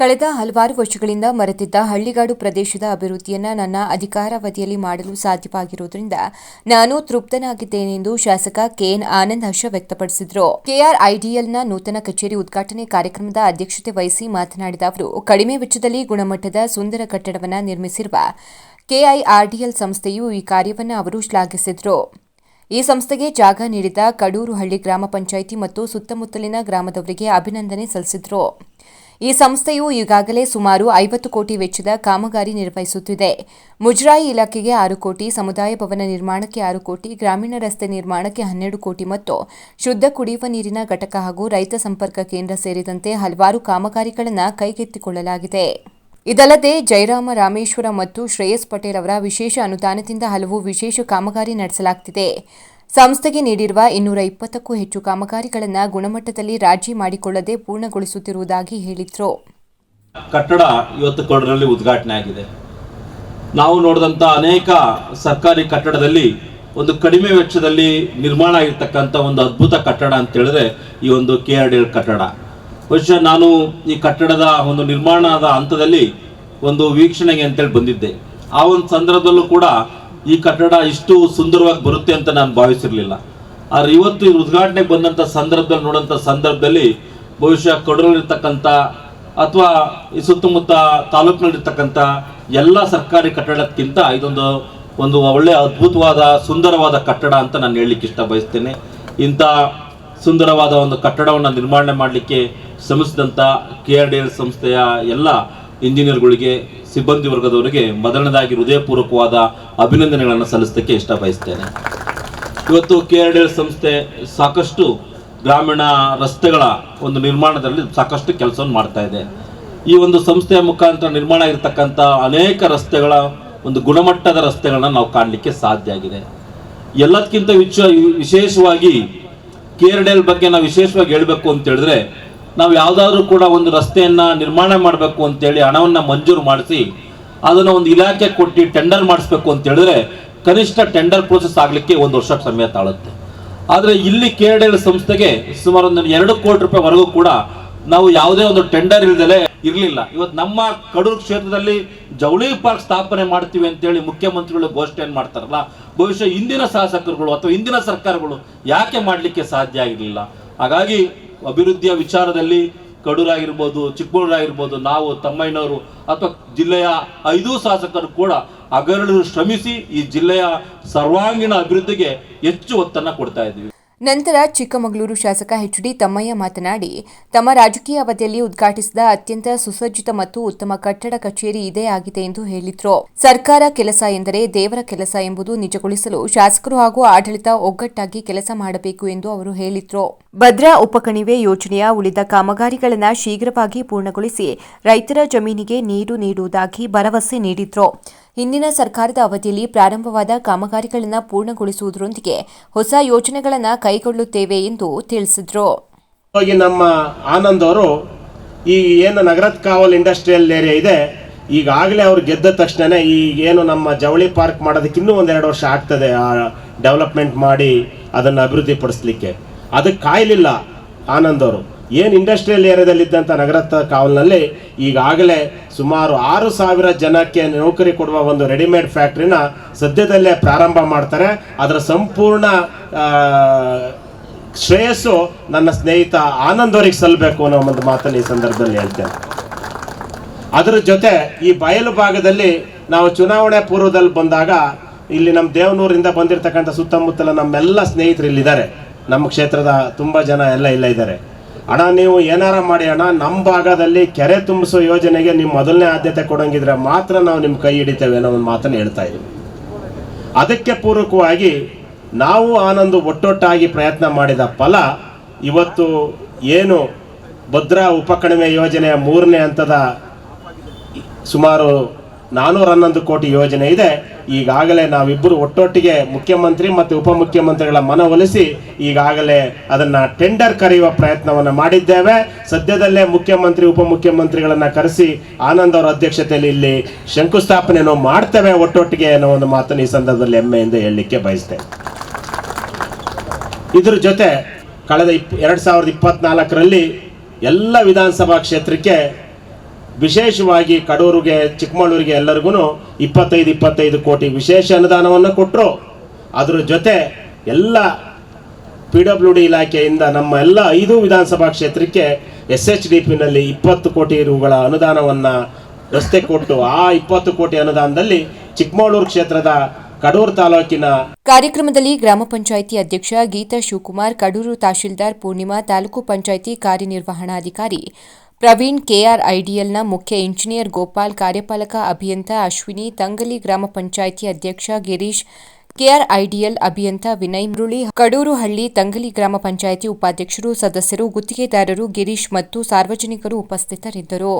ಕಳೆದ ಹಲವಾರು ವರ್ಷಗಳಿಂದ ಮರೆತಿದ್ದ ಹಳ್ಳಿಗಾಡು ಪ್ರದೇಶದ ಅಭಿವೃದ್ಧಿಯನ್ನು ನನ್ನ ಅಧಿಕಾರಾವಧಿಯಲ್ಲಿ ಮಾಡಲು ಸಾಧ್ಯವಾಗಿರುವುದರಿಂದ ನಾನು ತೃಪ್ತನಾಗಿದ್ದೇನೆ ಎಂದು ಶಾಸಕ ಕೆಎನ್ ಆನಂದ್ ಹರ್ಷ ವ್ಯಕ್ತಪಡಿಸಿದರು. ಕೆಆರ್ಐಡಿಎಲ್ನ ನೂತನ ಕಚೇರಿ ಉದ್ಘಾಟನೆ ಕಾರ್ಯಕ್ರಮದ ಅಧ್ಯಕ್ಷತೆ ವಹಿಸಿ ಮಾತನಾಡಿದ ಅವರು, ಕಡಿಮೆ ವೆಚ್ಚದಲ್ಲಿ ಗುಣಮಟ್ಟದ ಸುಂದರ ಕಟ್ಟಡವನ್ನು ನಿರ್ಮಿಸಿರುವ ಕೆಐಆರ್ಡಿಎಲ್ ಸಂಸ್ಥೆಯು ಈ ಕಾರ್ಯವನ್ನು ಅವರು ಶ್ಲಾಘಿಸಿದರು. ಈ ಸಂಸ್ಥೆಗೆ ಜಾಗ ನೀಡಿದ ಕಡೂರು ಹಳ್ಳಿ ಗ್ರಾಮ ಪಂಚಾಯಿತಿ ಮತ್ತು ಸುತ್ತಮುತ್ತಲಿನ ಗ್ರಾಮದವರಿಗೆ ಅಭಿನಂದನೆ ಸಲ್ಲಿಸಿದರು. ಈ ಸಂಸ್ಥೆಯು ಈಗಾಗಲೇ ಸುಮಾರು ಐವತ್ತು ಕೋಟಿ ವೆಚ್ಚದ ಕಾಮಗಾರಿ ನಿರ್ವಹಿಸುತ್ತಿದೆ. ಮುಜರಾಯಿ ಇಲಾಖೆಗೆ ಆರು ಕೋಟಿ, ಸಮುದಾಯ ಭವನ ನಿರ್ಮಾಣಕ್ಕೆ ಆರು ಕೋಟಿ, ಗ್ರಾಮೀಣ ರಸ್ತೆ ನಿರ್ಮಾಣಕ್ಕೆ ಹನ್ನೆರಡು ಕೋಟಿ ಮತ್ತು ಶುದ್ಧ ಕುಡಿಯುವ ನೀರಿನ ಘಟಕ ಹಾಗೂ ರೈತ ಸಂಪರ್ಕ ಕೇಂದ್ರ ಸೇರಿದಂತೆ ಹಲವಾರು ಕಾಮಗಾರಿಗಳನ್ನು ಕೈಗೆತ್ತಿಕೊಳ್ಳಲಾಗಿದೆ. ಇದಲ್ಲದೆ ಜಯರಾಮ ರಾಮೇಶ್ವರ ಮತ್ತು ಶ್ರೇಯಸ್ ಪಟೇಲ್ ಅವರ ವಿಶೇಷ ಅನುದಾನದಿಂದ ಹಲವು ವಿಶೇಷ ಕಾಮಗಾರಿ ನಡೆಸಲಾಗುತ್ತಿದೆ ಸಂಸ್ಥೆಗೆ ನೀಡಿರುವ ಇನ್ನೂರ ಇಪ್ಪತ್ತಕ್ಕೂ ಹೆಚ್ಚು ಕಾಮಗಾರಿಗಳನ್ನು ಗುಣಮಟ್ಟದಲ್ಲಿ ರಾಜಿ ಮಾಡಿಕೊಳ್ಳದೆ ಪೂರ್ಣಗೊಳಿಸುತ್ತಿರುವುದಾಗಿ ಹೇಳಿದರು. ಕಟ್ಟಡ ಇವತ್ತು ಕೊಡರಲ್ಲಿ ಉದ್ಘಾಟನೆ ಆಗಿದೆ. ನಾವು ನೋಡಿದಂಥ ಅನೇಕ ಸರ್ಕಾರಿ ಕಟ್ಟಡದಲ್ಲಿ ಒಂದು ಕಡಿಮೆ ವೆಚ್ಚದಲ್ಲಿ ನಿರ್ಮಾಣ ಆಗಿರ್ತಕ್ಕಂಥ ಒಂದು ಅದ್ಭುತ ಕಟ್ಟಡ ಅಂತ ಹೇಳಿದ್ರೆ ಈ ಒಂದು ಕೆ ಆರ್ ಡಿ ಎಲ್ ಕಟ್ಟಡ. ಬಹುಶಃ ನಾನು ಈ ಕಟ್ಟಡದ ಒಂದು ನಿರ್ಮಾಣದ ಹಂತದಲ್ಲಿ ಒಂದು ವೀಕ್ಷಣೆಗೆ ಅಂತೇಳಿ ಬಂದಿದ್ದೆ. ಆ ಒಂದು ಸಂದರ್ಭದಲ್ಲೂ ಕೂಡ ಈ ಕಟ್ಟಡ ಇಷ್ಟು ಸುಂದರವಾಗಿ ಬರುತ್ತೆ ಅಂತ ನಾನು ಭಾವಿಸಿರಲಿಲ್ಲ. ಆದ್ರೆ ಇವತ್ತು ಉದ್ಘಾಟನೆಗೆ ಬಂದಂಥ ಸಂದರ್ಭದಲ್ಲಿ ನೋಡೋಂಥ ಸಂದರ್ಭದಲ್ಲಿ ಬಹುಶಃ ಕೊಡಲಿರ್ತಕ್ಕಂಥ ಅಥವಾ ಈ ಸುತ್ತಮುತ್ತ ತಾಲೂಕಿನಲ್ಲಿರ್ತಕ್ಕಂಥ ಎಲ್ಲ ಸರ್ಕಾರಿ ಕಟ್ಟಡಕ್ಕಿಂತ ಇದೊಂದು ಒಂದು ಒಳ್ಳೆಯ ಅದ್ಭುತವಾದ, ಸುಂದರವಾದ ಕಟ್ಟಡ ಅಂತ ನಾನು ಹೇಳಲಿಕ್ಕೆ ಇಷ್ಟ ಬಯಸ್ತೇನೆ ಇಂಥ ಸುಂದರವಾದ ಒಂದು ಕಟ್ಟಡವನ್ನು ನಿರ್ಮಾಣ ಮಾಡಲಿಕ್ಕೆ ಶ್ರಮಿಸಿದಂಥ ಕೆ ಆರ್ ಡಿ ಎಲ್ ಸಂಸ್ಥೆಯ ಎಲ್ಲ ಇಂಜಿನಿಯರ್ಗಳಿಗೆ ಸಿಬ್ಬಂದಿ ವರ್ಗದವರಿಗೆ ಮೊದಲನೇದಾಗಿ ಹೃದಯಪೂರ್ವಕವಾದ ಅಭಿನಂದನೆಗಳನ್ನು ಸಲ್ಲಿಸಲಿಕ್ಕೆ ಇಷ್ಟ ಬಯಸ್ತೇನೆ ಇವತ್ತು ಕೆ ಸಂಸ್ಥೆ ಸಾಕಷ್ಟು ಗ್ರಾಮೀಣ ರಸ್ತೆಗಳ ಒಂದು ನಿರ್ಮಾಣದಲ್ಲಿ ಸಾಕಷ್ಟು ಕೆಲಸವನ್ನು ಮಾಡ್ತಾ ಇದೆ. ಈ ಒಂದು ಸಂಸ್ಥೆಯ ಮುಖಾಂತರ ನಿರ್ಮಾಣ ಆಗಿರ್ತಕ್ಕಂಥ ಅನೇಕ ರಸ್ತೆಗಳ ಒಂದು ಗುಣಮಟ್ಟದ ರಸ್ತೆಗಳನ್ನ ನಾವು ಕಾಣಲಿಕ್ಕೆ ಸಾಧ್ಯ ಆಗಿದೆ. ಎಲ್ಲದಕ್ಕಿಂತ ವಿಚ ವಿಶೇಷವಾಗಿ ಕೆ ಬಗ್ಗೆ ನಾವು ವಿಶೇಷವಾಗಿ ಹೇಳಬೇಕು ಅಂತ ಹೇಳಿದ್ರೆ ನಾವು ಯಾವುದಾದ್ರೂ ಕೂಡ ಒಂದು ರಸ್ತೆಯನ್ನು ನಿರ್ಮಾಣ ಮಾಡಬೇಕು ಅಂತೇಳಿ ಹಣವನ್ನು ಮಂಜೂರು ಮಾಡಿಸಿ, ಅದನ್ನು ಒಂದು ಇಲಾಖೆ ಕೊಟ್ಟು ಟೆಂಡರ್ ಮಾಡಿಸ್ಬೇಕು ಅಂತ ಹೇಳಿದ್ರೆ ಕನಿಷ್ಠ ಟೆಂಡರ್ ಪ್ರೋಸೆಸ್ ಆಗಲಿಕ್ಕೆ ಒಂದು ವರ್ಷ ಸಮಯ ತಾಳುತ್ತೆ. ಆದರೆ ಇಲ್ಲಿ ಕೆ ಆರ್ ಡಿ ಎಲ್ ಸಂಸ್ಥೆಗೆ ಸುಮಾರು ಒಂದು ಎರಡು ಕೋಟಿ ರೂಪಾಯಿವರೆಗೂ ಕೂಡ ನಾವು ಯಾವುದೇ ಒಂದು ಟೆಂಡರ್ ಇಲ್ದಲೆ ಇರಲಿಲ್ಲ. ಇವತ್ತು ನಮ್ಮ ಕಡೂರು ಕ್ಷೇತ್ರದಲ್ಲಿ ಜವಳಿ ಪಾರ್ಕ್ ಸ್ಥಾಪನೆ ಮಾಡ್ತೀವಿ ಅಂತೇಳಿ ಮುಖ್ಯಮಂತ್ರಿಗಳು ಘೋಷಣೆಯನ್ನು ಮಾಡ್ತಾರಲ್ಲ, ಬಹುಶಃ ಇಂದಿನ ಶಾಸಕರುಗಳು ಅಥವಾ ಇಂದಿನ ಸರ್ಕಾರಗಳು ಯಾಕೆ ಮಾಡಲಿಕ್ಕೆ ಸಾಧ್ಯ ಆಗಿರಲಿಲ್ಲ ಹಾಗಾಗಿ ಅಭಿವೃದ್ಧಿಯ ವಿಚಾರದಲ್ಲಿ ಕಡೂರಾಗಿರ್ಬೋದು ಚಿಕ್ಕಮಗಳೂರಾಗಿರ್ಬೋದು ನಾವು, ತಮ್ಮಯ್ಯನವರು ಅಥವಾ ಜಿಲ್ಲೆಯ ಐದು ಶಾಸಕರು ಕೂಡ ಅಗರಳು ಶ್ರಮಿಸಿ ಈ ಜಿಲ್ಲೆಯ ಸರ್ವಾಂಗೀಣ ಅಭಿವೃದ್ಧಿಗೆ ಹೆಚ್ಚು ಒತ್ತನ್ನು ಕೊಡ್ತಾ ಇದ್ದೀವಿ. ನಂತರ ಚಿಕ್ಕಮಗಳೂರು ಶಾಸಕ ಎಚ್ ಡಿ ತಮ್ಮಯ್ಯ ಮಾತನಾಡಿ, ತಮ್ಮ ರಾಜಕೀಯ ಅವಧಿಯಲ್ಲಿ ಉದ್ಘಾಟಿಸಿದ ಅತ್ಯಂತ ಸುಸಜ್ಜಿತ ಮತ್ತು ಉತ್ತಮ ಕಟ್ಟಡ ಕಚೇರಿ ಇದೇ ಆಗಿದೆ ಎಂದು ಹೇಳಿದ್ರು. ಸರ್ಕಾರ ಕೆಲಸ ಎಂದರೆ ದೇವರ ಕೆಲಸ ಎಂಬುದು ನಿಜಗೊಳಿಸಲು ಶಾಸಕರು ಹಾಗೂ ಆಡಳಿತ ಒಗ್ಗಟ್ಟಾಗಿ ಕೆಲಸ ಮಾಡಬೇಕು ಎಂದು ಅವರು ಹೇಳಿದ್ರು. ಭದ್ರಾ ಉಪಕಣಿವೆ ಯೋಜನೆಯ ಉಳಿದ ಕಾಮಗಾರಿಗಳನ್ನು ಶೀಘ್ರವಾಗಿ ಪೂರ್ಣಗೊಳಿಸಿ ರೈತರ ಜಮೀನಿಗೆ ನೀರು ನೀಡುವುದಾಗಿ ಭರವಸೆ ನೀಡಿದ್ರು. ಹಿಂದಿನ ಸರ್ಕಾರದ ಅವಧಿಯಲ್ಲಿ ಪ್ರಾರಂಭವಾದ ಕಾಮಗಾರಿಗಳನ್ನು ಪೂರ್ಣಗೊಳಿಸುವುದರೊಂದಿಗೆ ಹೊಸ ಯೋಜನೆಗಳನ್ನು ಕೈಗೊಳ್ಳುತ್ತೇವೆ ಎಂದು ತಿಳಿಸಿದರು. ನಮ್ಮ ಆನಂದ್ ಅವರು ಈ ಏನು ನಗರದ ಕಾವಲ್ ಇಂಡಸ್ಟ್ರಿಯಲ್ ಏರಿಯಾ ಇದೆ, ಈಗಾಗಲೇ ಅವ್ರು ಗೆದ್ದ ತಕ್ಷಣ ಈ ಏನು ನಮ್ಮ ಜವಳಿ ಪಾರ್ಕ್ ಮಾಡೋದಕ್ಕೆ ಇನ್ನೂ ಒಂದೆರಡು ವರ್ಷ ಆಗ್ತದೆ ಆ ಡೆವಲಪ್ಮೆಂಟ್ ಮಾಡಿ ಅದನ್ನು ಅಭಿವೃದ್ಧಿಪಡಿಸಲಿಕ್ಕೆ. ಅದಕ್ಕೆ ಕಾಯಲಿಲ್ಲ ಆನಂದ್ ಅವರು. ಏನು ಇಂಡಸ್ಟ್ರಿಯಲ್ ಏರಿಯಾದಲ್ಲಿದ್ದಂಥ ನಗರದ ಕಾವಲಿನಲ್ಲಿ ಈಗಾಗಲೇ ಸುಮಾರು ಆರು ಸಾವಿರ ಜನಕ್ಕೆ ನೌಕರಿ ಕೊಡುವ ಒಂದು ರೆಡಿಮೇಡ್ ಫ್ಯಾಕ್ಟ್ರಿನ ಸದ್ಯದಲ್ಲೇ ಪ್ರಾರಂಭ ಮಾಡ್ತಾರೆ. ಅದರ ಸಂಪೂರ್ಣ ಶ್ರೇಯಸ್ಸು ನನ್ನ ಸ್ನೇಹಿತ ಆನಂದ್ ಅವರಿಗೆ ಸಲ್ಲಬೇಕು ಅನ್ನೋ ಒಂದು ಮಾತನ್ನು ಈ ಸಂದರ್ಭದಲ್ಲಿ ಹೇಳ್ತೇನೆ. ಅದರ ಜೊತೆ ಈ ಬಯಲು ಭಾಗದಲ್ಲಿ ನಾವು ಚುನಾವಣೆ ಪೂರ್ವದಲ್ಲಿ ಬಂದಾಗ ಇಲ್ಲಿ ನಮ್ಮ ದೇವನೂರಿಂದ ಬಂದಿರತಕ್ಕಂಥ ಸುತ್ತಮುತ್ತಲ ನಮ್ಮೆಲ್ಲ ಸ್ನೇಹಿತರು ಇಲ್ಲಿದ್ದಾರೆ. ನಮ್ಮ ಕ್ಷೇತ್ರದ ತುಂಬ ಜನ ಎಲ್ಲ ಇಲ್ಲ ಇದ್ದಾರೆ. ಅಣ್ಣ, ನೀವು ಏನಾರ ಮಾಡಿ ಅಣ್ಣ ನಮ್ಮ ಭಾಗದಲ್ಲಿ ಕೆರೆ ತುಂಬಿಸೋ ಯೋಜನೆಗೆ ನಿಮ್ಮ ಮೊದಲನೇ ಆದ್ಯತೆ ಕೊಡೋಂಗಿದ್ರೆ ಮಾತ್ರ ನಾವು ನಿಮ್ಮ ಕೈ ಹಿಡಿತೇವೆ ಅನ್ನೋ ಒಂದು ಮಾತನ್ನು ಹೇಳ್ತಾ ಇದ್ದೀವಿ ಅದಕ್ಕೆ ಪೂರಕವಾಗಿ ನಾವು ಆನಂದು ಒಟ್ಟೊಟ್ಟಾಗಿ ಪ್ರಯತ್ನ ಮಾಡಿದ ಫಲ ಇವತ್ತು ಏನು ಭದ್ರಾ ಉಪಕಣಿವೆ ಯೋಜನೆಯ ಮೂರನೇ ಹಂತದ ಸುಮಾರು ನಾನೂರ ಹನ್ನೊಂದು ಕೋಟಿ ಯೋಜನೆ ಇದೆ. ಈಗಾಗಲೇ ನಾವಿಬ್ಬರು ಒಟ್ಟೊಟ್ಟಿಗೆ ಮುಖ್ಯಮಂತ್ರಿ ಮತ್ತು ಉಪಮುಖ್ಯಮಂತ್ರಿಗಳ ಮನವೊಲಿಸಿ ಈಗಾಗಲೇ ಅದನ್ನ ಟೆಂಡರ್ ಕರೆಯುವ ಪ್ರಯತ್ನವನ್ನು ಮಾಡಿದ್ದೇವೆ. ಸದ್ಯದಲ್ಲೇ ಮುಖ್ಯಮಂತ್ರಿ, ಉಪಮುಖ್ಯಮಂತ್ರಿಗಳನ್ನು ಕರೆಸಿ ಆನಂದ್ ಅವರ ಅಧ್ಯಕ್ಷತೆಯಲ್ಲಿ ಇಲ್ಲಿ ಶಂಕುಸ್ಥಾಪನೆಯನ್ನು ಮಾಡ್ತೇವೆ ಒಟ್ಟೊಟ್ಟಿಗೆ ಅನ್ನೋ ಒಂದು ಮಾತನ್ನು ಈ ಸಂದರ್ಭದಲ್ಲಿ ಹೆಮ್ಮೆಯಿಂದ ಹೇಳಲಿಕ್ಕೆ ಬಯಸಿದೆ ಇದ್ರ ಜೊತೆ ಕಳೆದ ಇಪ್, ಎರಡು ಸಾವಿರದ ಇಪ್ಪತ್ನಾಲ್ಕರಲ್ಲಿ ಎಲ್ಲ ವಿಧಾನಸಭಾ ಕ್ಷೇತ್ರಕ್ಕೆ ವಿಶೇಷವಾಗಿ ಕಡೂರಿಗೆ, ಚಿಕ್ಕಮಗಳೂರಿಗೆ ಎಲ್ಲರಿಗೂ ಇಪ್ಪತ್ತೈದು ಇಪ್ಪತ್ತೈದು ಕೋಟಿ ವಿಶೇಷ ಅನುದಾನವನ್ನು ಕೊಟ್ಟರು ಅದರ ಜೊತೆ ಎಲ್ಲ ಪಿ ಡಬ್ಲ್ಯೂ ಡಿ ಇಲಾಖೆಯಿಂದ ನಮ್ಮ ಎಲ್ಲ ಐದು ವಿಧಾನಸಭಾ ಕ್ಷೇತ್ರಕ್ಕೆ ಎಸ್ ಎಚ್ ಡಿ ಪಿನಲ್ಲಿ ಇಪ್ಪತ್ತು ಕೋಟಿ ರೂಗಳ ಅನುದಾನವನ್ನು ರಸ್ತೆ ಕೊಟ್ಟು ಆ ಇಪ್ಪತ್ತು ಕೋಟಿ ಅನುದಾನದಲ್ಲಿ ಚಿಕ್ಕಮಗಳೂರು ಕ್ಷೇತ್ರದ ಕಡೂರು ತಾಲೂಕಿನ ಕಾರ್ಯಕ್ರಮದಲ್ಲಿ ಗ್ರಾಮ ಪಂಚಾಯಿತಿ ಅಧ್ಯಕ್ಷ ಗೀತಾ ಶಿವಕುಮಾರ್, ಕಡೂರು ತಹಶೀಲ್ದಾರ್ ಪೂರ್ಣಿಮಾ, ತಾಲೂಕು ಪಂಚಾಯಿತಿ ಕಾರ್ಯನಿರ್ವಹಣಾಧಿಕಾರಿ ಪ್ರವೀಣ್, ಕೆಆರ್ ಐಡಿಎಲ್ನ ಮುಖ್ಯ ಇಂಜಿನಿಯರ್ ಗೋಪಾಲ್, ಕಾರ್ಯಪಾಲಕ ಅಭಿಯಂತ ಅಶ್ವಿನಿ, ತಂಗಲಿ ಗ್ರಾಮ ಪಂಚಾಯಿತಿ ಅಧ್ಯಕ್ಷ ಗಿರೀಶ್, ಕೆಆರ್ ಐಡಿಎಲ್ ಅಭಿಯಂತ ವಿನಯ್ ಮುರುಳಿ, ಕಡೂರು ಹಳ್ಳಿ ತಂಗಲಿ ಗ್ರಾಮ ಪಂಚಾಯಿತಿ ಉಪಾಧ್ಯಕ್ಷರು, ಸದಸ್ಯರು, ಗುತ್ತಿಗೆದಾರರು ಗಿರೀಶ್ ಮತ್ತು ಸಾರ್ವಜನಿಕರು ಉಪಸ್ಥಿತರಿದ್ದರು.